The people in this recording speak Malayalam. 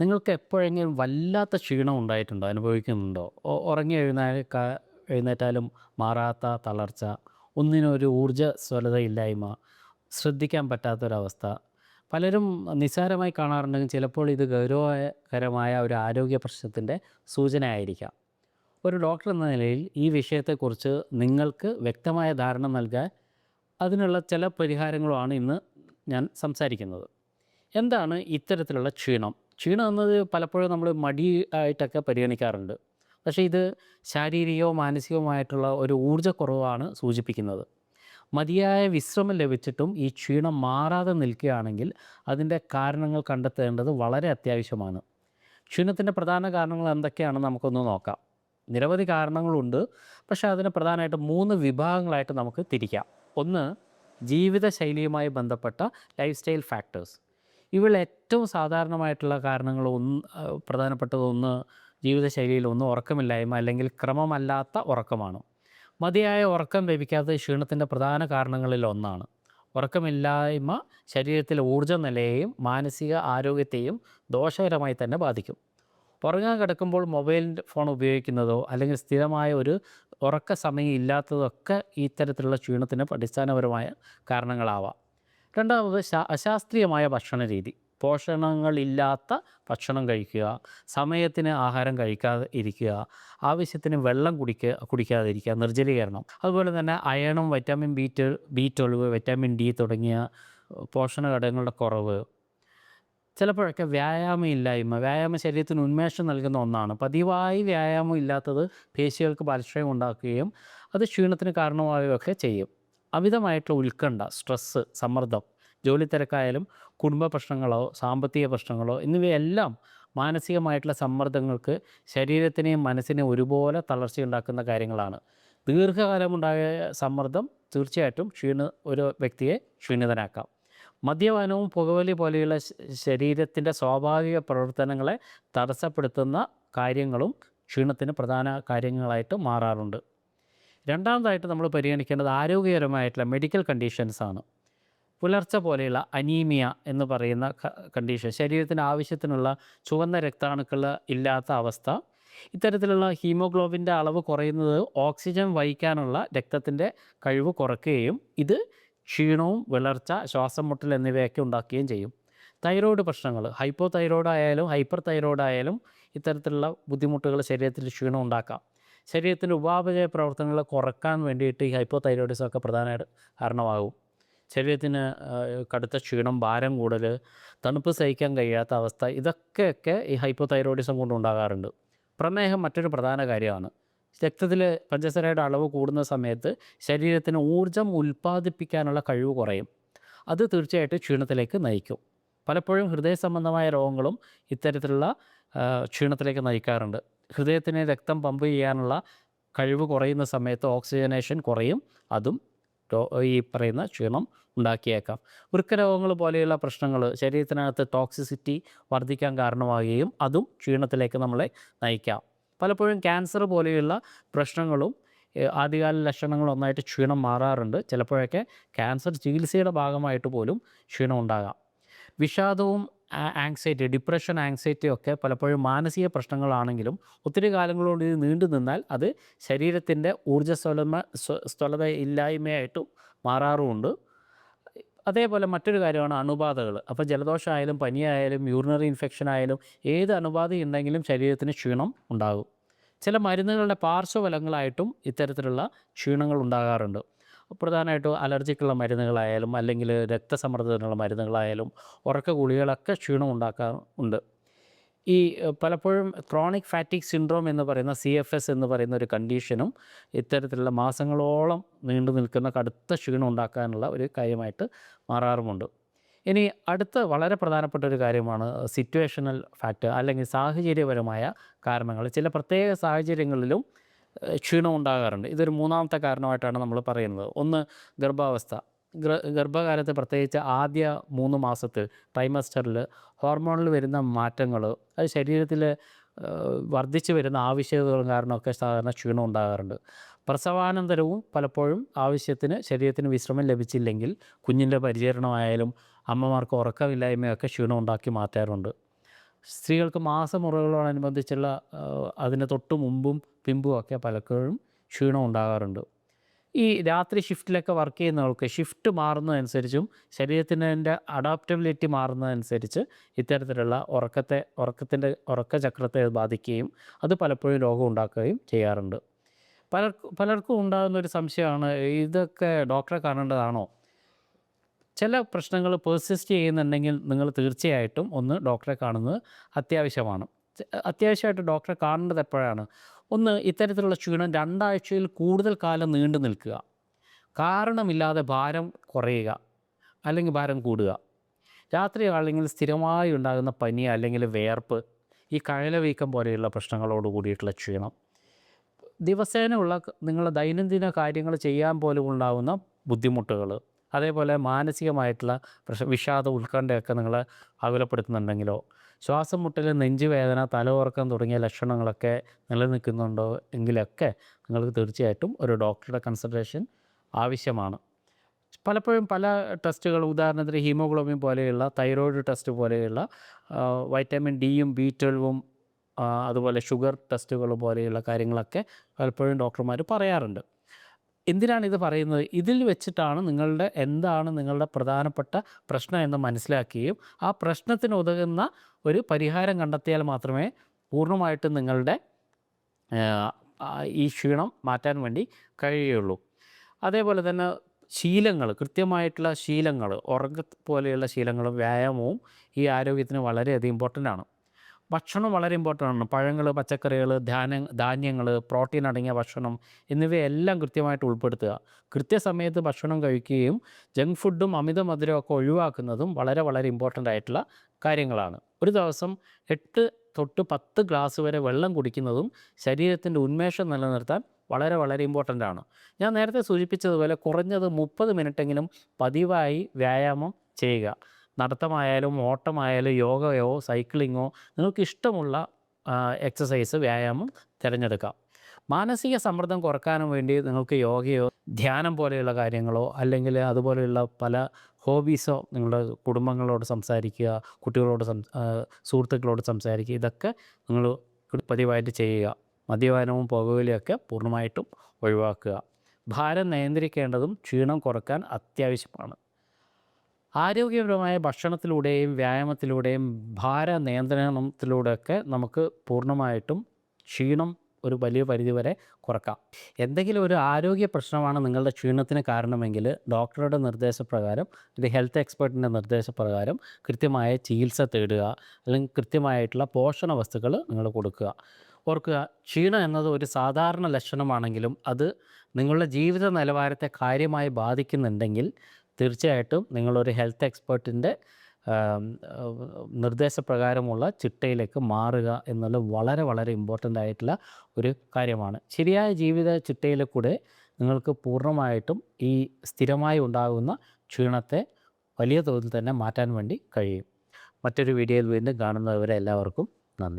നിങ്ങൾക്ക് എപ്പോഴെങ്കിലും വല്ലാത്ത ക്ഷീണം ഉണ്ടായിട്ടുണ്ടോ? അനുഭവിക്കുന്നുണ്ടോ? ഉറങ്ങി എഴുന്നേൽക്കാ എഴുന്നേറ്റാലും മാറാത്ത തളർച്ച, ഒന്നിനും ഒരു ഊർജസ്വലതയില്ലായ്മ, ശ്രദ്ധിക്കാൻ പറ്റാത്തൊരവസ്ഥ. പലരും നിസ്സാരമായി കാണാറുണ്ടെങ്കിൽ ചിലപ്പോൾ ഇത് ഗൗരവകരമായ ഒരു ആരോഗ്യ പ്രശ്നത്തിന്റെ സൂചനയായിരിക്കാം. ഒരു ഡോക്ടർ എന്ന നിലയിൽ ഈ വിഷയത്തെക്കുറിച്ച് നിങ്ങൾക്ക് വ്യക്തമായ ധാരണ നൽകാൻ അതിനുള്ള ചില പരിഹാരങ്ങളുമാണ് ഇന്ന് ഞാൻ സംസാരിക്കുന്നത്. എന്താണ് ഇത്തരത്തിലുള്ള ക്ഷീണം? ക്ഷീണം എന്നത് പലപ്പോഴും നമ്മൾ മടി ആയിട്ടൊക്കെ പരിഗണിക്കാറുണ്ട്. പക്ഷേ ഇത് ശാരീരികവും മാനസികവുമായിട്ടുള്ള ഒരു ഊർജക്കുറവാണ് സൂചിപ്പിക്കുന്നത്. മതിയായ വിശ്രമം ലഭിച്ചിട്ടും ഈ ക്ഷീണം മാറാതെ നിൽക്കുകയാണെങ്കിൽ അതിന്റെ കാരണങ്ങൾ കണ്ടെത്തേണ്ടത് വളരെ അത്യാവശ്യമാണ്. ക്ഷീണത്തിന്റെ പ്രധാന കാരണങ്ങൾ എന്തൊക്കെയാണെന്ന് നമുക്കൊന്ന് നോക്കാം. നിരവധി കാരണങ്ങളുണ്ട്. പക്ഷേ അതിനെ പ്രധാനമായിട്ട് മൂന്ന് വിഭാഗങ്ങളായിട്ട് നമുക്ക് തിരിക്കാം. ഒന്ന് ജീവിതശൈലിയുമായി ബന്ധപ്പെട്ട ലൈഫ് സ്റ്റൈൽ ഫാക്ടേഴ്സ്. ഇവയിൽ ഏറ്റവും സാധാരണമായിട്ടുള്ള കാരണങ്ങൾ ഒന്ന് പ്രധാനപ്പെട്ടതൊന്ന് ജീവിതശൈലിയിൽ ഒന്ന് ഉറക്കമില്ലായ്മ അല്ലെങ്കിൽ ക്രമമല്ലാത്ത ഉറക്കമാണ്. മതിയായ ഉറക്കം ലഭിക്കാത്ത ക്ഷീണത്തിന്റെ പ്രധാന കാരണങ്ങളിൽ ഒന്നാണ്. ഉറക്കമില്ലായ്മ ശരീരത്തിലെ ഊർജ നിലയെയും മാനസിക ആരോഗ്യത്തെയും ദോഷകരമായി തന്നെ ബാധിക്കും. ഉറങ്ങാൻ കിടക്കുമ്പോൾ മൊബൈൽ ഫോൺ ഉപയോഗിക്കുന്നതോ അല്ലെങ്കിൽ സ്ഥിരമായ ഒരു ഉറക്ക സമയം ഇല്ലാത്തതൊക്കെ ഇത്തരത്തിലുള്ള ക്ഷീണത്തിന് അടിസ്ഥാനപരമായ കാരണങ്ങളാവാം. രണ്ടാമത് അശാസ്ത്രീയമായ ഭക്ഷണരീതി. പോഷണങ്ങളില്ലാത്ത ഭക്ഷണം കഴിക്കുക, സമയത്തിന് ആഹാരം കഴിക്കാതെ ഇരിക്കുക, ആവശ്യത്തിന് വെള്ളം കുടിക്കുക കുടിക്കാതിരിക്കുക, നിർജലീകരണം. അതുപോലെ തന്നെ അയണും vitamin B B twelve, vitamin D തുടങ്ങിയ പോഷണ ഘടകങ്ങളുടെ കുറവ്. ചിലപ്പോഴൊക്കെ വ്യായാമമില്ലായ്മ. വ്യായാമ ശരീരത്തിന് ഉന്മേഷം നൽകുന്ന ഒന്നാണ്. പതിവായി വ്യായാമം ഇല്ലാത്തത് പേശികൾക്ക് ബലക്ഷയം ഉണ്ടാക്കുകയും അത് ക്ഷീണത്തിന് കാരണമാവുകയൊക്കെ ചെയ്യും. അമിതമായിട്ടുള്ള ഉത്കണ്ഠ, സ്ട്രെസ്സ്, സമ്മർദ്ദം, ജോലി തിരക്കായാലും കുടുംബ പ്രശ്നങ്ങളോ സാമ്പത്തിക പ്രശ്നങ്ങളോ എന്നിവയെല്ലാം മാനസികമായിട്ടുള്ള സമ്മർദ്ദങ്ങൾക്ക് ശരീരത്തിനെയും മനസ്സിനെയും ഒരുപോലെ തളർച്ചയുണ്ടാക്കുന്ന കാര്യങ്ങളാണ്. ദീർഘകാലമുണ്ടായ സമ്മർദ്ദം തീർച്ചയായിട്ടും ക്ഷീണ ഒരു വ്യക്തിയെ ക്ഷീണിതനാക്കാം. മദ്യപാനവും പുകവലി പോലെയുള്ള ശരീരത്തിന്റെ സ്വാഭാവിക പ്രവർത്തനങ്ങളെ തടസ്സപ്പെടുത്തുന്ന കാര്യങ്ങളും ക്ഷീണത്തിന് പ്രധാന കാര്യങ്ങളായിട്ട് മാറാറുണ്ട്. രണ്ടാമതായിട്ട് നമ്മൾ പരിഗണിക്കേണ്ടത് ആരോഗ്യകരമായിട്ടുള്ള മെഡിക്കൽ കണ്ടീഷൻസ് ആണ്. പുലർച്ച പോലെയുള്ള അനീമിയ എന്ന് പറയുന്ന കണ്ടീഷൻ. ശരീരത്തിന് ആവശ്യത്തിനുള്ള ചുവന്ന രക്താണുക്കൾ ഇല്ലാത്ത അവസ്ഥ. ഇത്തരത്തിലുള്ള ഹീമോഗ്ലോബിന്റെ അളവ് കുറയുന്നത് ഓക്സിജൻ വഹിക്കാനുള്ള രക്തത്തിന്റെ കഴിവ് കുറയ്ക്കുകയും ഇത് ക്ഷീണവും വിളർച്ച, ശ്വാസം മുട്ടൽ എന്നിവയൊക്കെ ഉണ്ടാക്കുകയും ചെയ്യും. തൈറോയ്ഡ് പ്രശ്നങ്ങൾ. ഹൈപ്പോ തൈറോയ്ഡ് ആയാലും ഹൈപ്പർ തൈറോയ്ഡ് ആയാലും ഇത്തരത്തിലുള്ള ബുദ്ധിമുട്ടുകൾ ശരീരത്തിൽ ക്ഷീണം ഉണ്ടാക്കാം. ശരീരത്തിന്റെ ഉപാപചയ പ്രവർത്തനങ്ങൾ കുറയ്ക്കാൻ വേണ്ടിയിട്ട് ഈ ഹൈപ്പോ തൈറോയിഡിസം ഒക്കെ പ്രധാനമായിട്ട് കാരണമാകും. ശരീരത്തിന് കടുത്ത ക്ഷീണം, ഭാരം കൂടൽ, തണുപ്പ് സഹിക്കാൻ കഴിയാത്ത അവസ്ഥ ഇതൊക്കെയൊക്കെ ഈ ഹൈപ്പോ തൈറോയിഡിസം കൊണ്ടുണ്ടാകാറുണ്ട് പ്രമേഹം മറ്റൊരു പ്രധാന കാര്യമാണ്. രക്തത്തിൽ പഞ്ചസാരയുടെ അളവ് കൂടുന്ന സമയത്ത് ശരീരത്തിന് ഊർജം ഉൽപ്പാദിപ്പിക്കാനുള്ള കഴിവ് കുറയും. അത് തീർച്ചയായിട്ടും ക്ഷീണത്തിലേക്ക് നയിക്കും. പലപ്പോഴും ഹൃദയ സംബന്ധമായ രോഗങ്ങളും ഇത്തരത്തിലുള്ള ക്ഷീണത്തിലേക്ക് നയിക്കാറുണ്ട്. ഹൃദയത്തിന് രക്തം പമ്പ് ചെയ്യാനുള്ള കഴിവ് കുറയുന്ന സമയത്ത് ഓക്സിജനേഷൻ കുറയും. അതും ഈ പറയുന്ന ക്ഷീണം ഉണ്ടാക്കിയേക്കാം. വൃക്കരോഗങ്ങൾ പോലെയുള്ള പ്രശ്നങ്ങൾ ശരീരത്തിനകത്ത് ടോക്സിസിറ്റി വർദ്ധിക്കാൻ കാരണമാകുകയും അതും ക്ഷീണത്തിലേക്ക് നമ്മളെ നയിക്കാം. പലപ്പോഴും ക്യാൻസർ പോലെയുള്ള പ്രശ്നങ്ങളും ആദ്യകാല ലക്ഷണങ്ങൾ ഒന്നായിട്ട് ക്ഷീണം മാറാറുണ്ട്. ചിലപ്പോഴൊക്കെ ക്യാൻസർ ചികിത്സയുടെ ഭാഗമായിട്ട് പോലും ക്ഷീണം ഉണ്ടാകാം. വിഷാദവും ആങ്സൈറ്റി, ഡിപ്രഷൻ, ആങ്സൈറ്റി ഒക്കെ പലപ്പോഴും മാനസിക പ്രശ്നങ്ങളാണെങ്കിലും ഒത്തിരി കാലങ്ങളോട് ഇത് നീണ്ടു നിന്നാൽ അത് ശരീരത്തിന്റെ ഊർജസ്വലമ സ്വ സ്വലത ഇല്ലായ്മയായിട്ടും മാറാറുമുണ്ട്. അതേപോലെ മറ്റൊരു കാര്യമാണ് അണുബാധകൾ. അപ്പോൾ ജലദോഷമായാലും പനിയായാലും യൂറിനറി ഇൻഫെക്ഷൻ ആയാലും ഏത് അണുബാധ ഉണ്ടെങ്കിലും ശരീരത്തിന് ക്ഷീണം ഉണ്ടാകും. ചില മരുന്നുകളുടെ പാർശ്വഫലങ്ങളായിട്ടും ഇത്തരത്തിലുള്ള ക്ഷീണങ്ങൾ ഉണ്ടാകാറുണ്ട്. പ്രധാനമായിട്ടും അലർജിക്കുള്ള മരുന്നുകളായാലും അല്ലെങ്കിൽ രക്തസമ്മർദ്ദത്തിനുള്ള മരുന്നുകളായാലും ഉറക്ക ഗുളികളൊക്കെ ക്ഷീണം ഉണ്ടാക്കാറുണ്ട്. ഈ പലപ്പോഴും ക്രോണിക് ഫാറ്റിക് സിൻഡ്രോം എന്ന് പറയുന്ന സി എഫ് എസ് എന്ന് പറയുന്ന ഒരു കണ്ടീഷനും ഇത്തരത്തിലുള്ള മാസങ്ങളോളം നീണ്ടു നിൽക്കുന്ന കടുത്ത ക്ഷീണം ഉണ്ടാക്കാനുള്ള ഒരു കാര്യമായിട്ട് മാറാറുമുണ്ട്. ഇനി അടുത്ത വളരെ പ്രധാനപ്പെട്ട ഒരു കാര്യമാണ് സിറ്റുവേഷണൽ ഫാക്ടർ അല്ലെങ്കിൽ സാഹചര്യപരമായ കാരണങ്ങൾ. ചില പ്രത്യേക സാഹചര്യങ്ങളിലും ക്ഷീണം ഉണ്ടാകാറുണ്ട്. ഇതൊരു മൂന്നാമത്തെ കാരണമായിട്ടാണ് നമ്മൾ പറയുന്നത്. ഒന്ന് ഗർഭാവസ്ഥ. ഗർ ഗർഭകാലത്ത് പ്രത്യേകിച്ച് ആദ്യ മൂന്ന് മാസത്തിൽ ട്രൈമസ്റ്ററിൽ ഹോർമോണിൽ വരുന്ന മാറ്റങ്ങൾ അത് ശരീരത്തിൽ വർദ്ധിച്ചു വരുന്ന ആവശ്യകതകൾ കാരണമൊക്കെ സാധാരണ ക്ഷീണം ഉണ്ടാകാറുണ്ട്. പ്രസവാനന്തരവും പലപ്പോഴും ആവശ്യത്തിന് ശരീരത്തിന് വിശ്രമം ലഭിച്ചില്ലെങ്കിൽ കുഞ്ഞിന്റെ പരിചരണമായാലും അമ്മമാർക്ക് ഉറക്കമില്ലായ്മയൊക്കെ ക്ഷീണം ഉണ്ടാക്കി മാറ്റാറുണ്ട്. സ്ത്രീകൾക്ക് മാസമുറകളോടനുബന്ധിച്ചുള്ള അതിന് തൊട്ട് മുമ്പും പിമ്പും ഒക്കെ പലപ്പോഴും ക്ഷീണം ഉണ്ടാകാറുണ്ട്. ഈ രാത്രി ഷിഫ്റ്റിലൊക്കെ വർക്ക് ചെയ്യുന്നവർക്ക് ഷിഫ്റ്റ് മാറുന്നതനുസരിച്ചും ശരീരത്തിന്റെ അഡാപ്റ്റബിലിറ്റി മാറുന്നതനുസരിച്ച് ഇത്തരത്തിലുള്ള ഉറക്കത്തെ ഉറക്കത്തിന്റെ ഉറക്കചക്രത്തെ ബാധിക്കുകയും അത് പലപ്പോഴും രോഗം ഉണ്ടാക്കുകയും ചെയ്യാറുണ്ട്. പലർക്കും പലർക്കും ഉണ്ടാകുന്ന ഒരു സംശയമാണ് ഇതൊക്കെ ഡോക്ടറെ കാണേണ്ടതാണോ? ചില പ്രശ്നങ്ങൾ പെർസിസ്റ്റ് ചെയ്യുന്നുണ്ടെങ്കിൽ നിങ്ങൾ തീർച്ചയായിട്ടും ഒന്ന് ഡോക്ടറെ കാണുന്നത് അത്യാവശ്യമാണ്. അത്യാവശ്യമായിട്ട് ഡോക്ടറെ കാണേണ്ടത് എപ്പോഴാണ്? ഒന്ന് ഇത്തരത്തിലുള്ള ക്ഷീണം രണ്ടാഴ്ചയിൽ കൂടുതൽ കാലം നീണ്ടു നിൽക്കുക. കാരണമില്ലാതെ ഭാരം കുറയുക അല്ലെങ്കിൽ ഭാരം കൂടുക. രാത്രി അല്ലെങ്കിൽ സ്ഥിരമായി ഉണ്ടാകുന്ന പനി അല്ലെങ്കിൽ വേർപ്പ് ഈ കഴലവീക്കം പോലെയുള്ള പ്രശ്നങ്ങളോട് കൂടിയിട്ടുള്ള ക്ഷീണം. ദിവസേനയുള്ള നിങ്ങളുടെ ദൈനംദിന കാര്യങ്ങൾ ചെയ്യാൻ പോലും ഉണ്ടാകുന്ന ബുദ്ധിമുട്ടുകൾ. അതേപോലെ മാനസികമായിട്ടുള്ള പ്രശ്ന വിഷാദ ഉത്കണ്ഠയൊക്കെ നിങ്ങൾ അകലപ്പെടുത്തുന്നുണ്ടെങ്കിലോ? ശ്വാസം മുട്ടൽ നെഞ്ചുവേദന തലകറക്കം തുടങ്ങിയ ലക്ഷണങ്ങളൊക്കെ നിലനിൽക്കുന്നുണ്ടോ എങ്കിലൊക്കെ നിങ്ങൾക്ക് തീർച്ചയായിട്ടും ഒരു ഡോക്ടറുടെ കൺസൾട്ടേഷൻ ആവശ്യമാണ്. പലപ്പോഴും പല ടെസ്റ്റുകൾ ഉദാഹരണത്തിന് ഹീമോഗ്ലോബിൻ പോലെയുള്ള തൈറോയ്ഡ് ടെസ്റ്റ് പോലെയുള്ള വൈറ്റമിൻ ഡിയും ബി ട്വൽവും അതുപോലെ ഷുഗർ ടെസ്റ്റുകൾ പോലെയുള്ള കാര്യങ്ങളൊക്കെ പലപ്പോഴും ഡോക്ടർമാർ പറയാറുണ്ട്. എന്തിനാണ് ഇത് പറയുന്നത്? ഇതിൽ വെച്ചിട്ടാണ് നിങ്ങളുടെ എന്താണ് നിങ്ങളുടെ പ്രധാനപ്പെട്ട പ്രശ്നം എന്ന് മനസ്സിലാക്കുകയും ആ പ്രശ്നത്തിന് ഉതകുന്ന ഒരു പരിഹാരം കണ്ടെത്തിയാൽ മാത്രമേ പൂർണമായിട്ടും നിങ്ങളുടെ ഈ ക്ഷീണം മാറ്റാൻ വേണ്ടി കഴിയുകയുള്ളൂ. അതേപോലെ തന്നെ ശീലങ്ങൾ കൃത്യമായിട്ടുള്ള ശീലങ്ങൾ ഉറക്ക പോലെയുള്ള ശീലങ്ങളും വ്യായാമവും ഈ ആരോഗ്യത്തിന് വളരെയധികം ഇമ്പോർട്ടന്റ് ആണ്. ഭക്ഷണം വളരെ ഇമ്പോർട്ടന്റ് ആണ്. പഴങ്ങൾ പച്ചക്കറികൾ ധാന്യ ധാന്യങ്ങൾ പ്രോട്ടീൻ അടങ്ങിയ ഭക്ഷണം എന്നിവയെല്ലാം കൃത്യമായിട്ട് ഉൾപ്പെടുത്തുക. കൃത്യസമയത്ത് ഭക്ഷണം കഴിക്കുകയും ജങ്ക് ഫുഡും അമിത മധുരവും ഒക്കെ ഒഴിവാക്കുന്നതും വളരെ വളരെ ഇമ്പോർട്ടന്റ് ആയിട്ടുള്ള കാര്യങ്ങളാണ്. ഒരു ദിവസം എട്ട് തൊട്ട് പത്ത് ഗ്ലാസ് വരെ വെള്ളം കുടിക്കുന്നതും ശരീരത്തിന്റെ ഉന്മേഷം നിലനിർത്താൻ വളരെ വളരെ ഇമ്പോർട്ടന്റ് ആണ്. ഞാൻ നേരത്തെ സൂചിപ്പിച്ചതുപോലെ കുറഞ്ഞത് മുപ്പത് മിനിറ്റെങ്കിലും പതിവായി വ്യായാമം ചെയ്യുക. നടത്തമായാലും ഓട്ടമായാലും യോഗയോ സൈക്ലിങ്ങോ നിങ്ങൾക്ക് ഇഷ്ടമുള്ള എക്സസൈസ് വ്യായാമം തിരഞ്ഞെടുക്കാം. മാനസിക സമ്മർദ്ദം കുറക്കാനും വേണ്ടി നിങ്ങൾക്ക് യോഗയോ ധ്യാനം പോലെയുള്ള കാര്യങ്ങളോ അല്ലെങ്കിൽ അതുപോലെയുള്ള പല ഹോബീസോ നിങ്ങളുടെ കുടുംബങ്ങളോട് സംസാരിക്കുക കുട്ടികളോട് സം സുഹൃത്തുക്കളോട് സംസാരിക്കുക ഇതൊക്കെ നിങ്ങൾ പതിവായിട്ട് ചെയ്യുക. മദ്യപാനവും പുകവലിയൊക്കെ പൂർണമായിട്ടും ഒഴിവാക്കുക. ഭാരം നിയന്ത്രിക്കേണ്ടതും ക്ഷീണം കുറയ്ക്കാൻ അത്യാവശ്യമാണ്. ആരോഗ്യപരമായ ഭക്ഷണത്തിലൂടെയും വ്യായാമത്തിലൂടെയും ഭാര നിയന്ത്രണത്തിലൂടെയൊക്കെ നമുക്ക് പൂർണമായിട്ടും ക്ഷീണം ഒരു വലിയ പരിധിവരെ കുറക്കാം. എന്തെങ്കിലും ഒരു ആരോഗ്യ പ്രശ്നമാണ് നിങ്ങളുടെ ക്ഷീണത്തിന് കാരണമെങ്കിൽ ഡോക്ടറുടെ നിർദ്ദേശപ്രകാരം അല്ലെങ്കിൽ ഹെൽത്ത് എക്സ്പേർട്ടിന്റെ നിർദ്ദേശപ്രകാരം കൃത്യമായ ചികിത്സ തേടുക അല്ലെങ്കിൽ കൃത്യമായിട്ടുള്ള പോഷണ വസ്തുക്കൾ നിങ്ങൾ കൊടുക്കുക. ഓർക്കുക ക്ഷീണം എന്നത് ഒരു സാധാരണ ലക്ഷണമാണെങ്കിലും അത് നിങ്ങളുടെ ജീവിത നിലവാരത്തെ കാര്യമായി ബാധിക്കുന്നുണ്ടെങ്കിൽ തീർച്ചയായിട്ടും നിങ്ങളൊരു ഹെൽത്ത് എക്സ്പേർട്ടിന്റെ നിർദ്ദേശപ്രകാരമുള്ള ചിട്ടയിലേക്ക് മാറുക എന്നുള്ളത് വളരെ വളരെ ഇമ്പോർട്ടന്റ് ആയിട്ടുള്ള ഒരു കാര്യമാണ്. ശരിയായ ജീവിത ചിട്ടയിൽ കൂടെ നിങ്ങൾക്ക് പൂർണമായിട്ടും ഈ സ്ഥിരമായി ഉണ്ടാകുന്ന ക്ഷീണത്തെ വലിയ തോതിൽ തന്നെ മാറ്റാൻ വേണ്ടി കഴിയും. മറ്റൊരു വീഡിയോയിൽ വീണ്ടും കാണുന്നവരെ എല്ലാവർക്കും നന്ദി.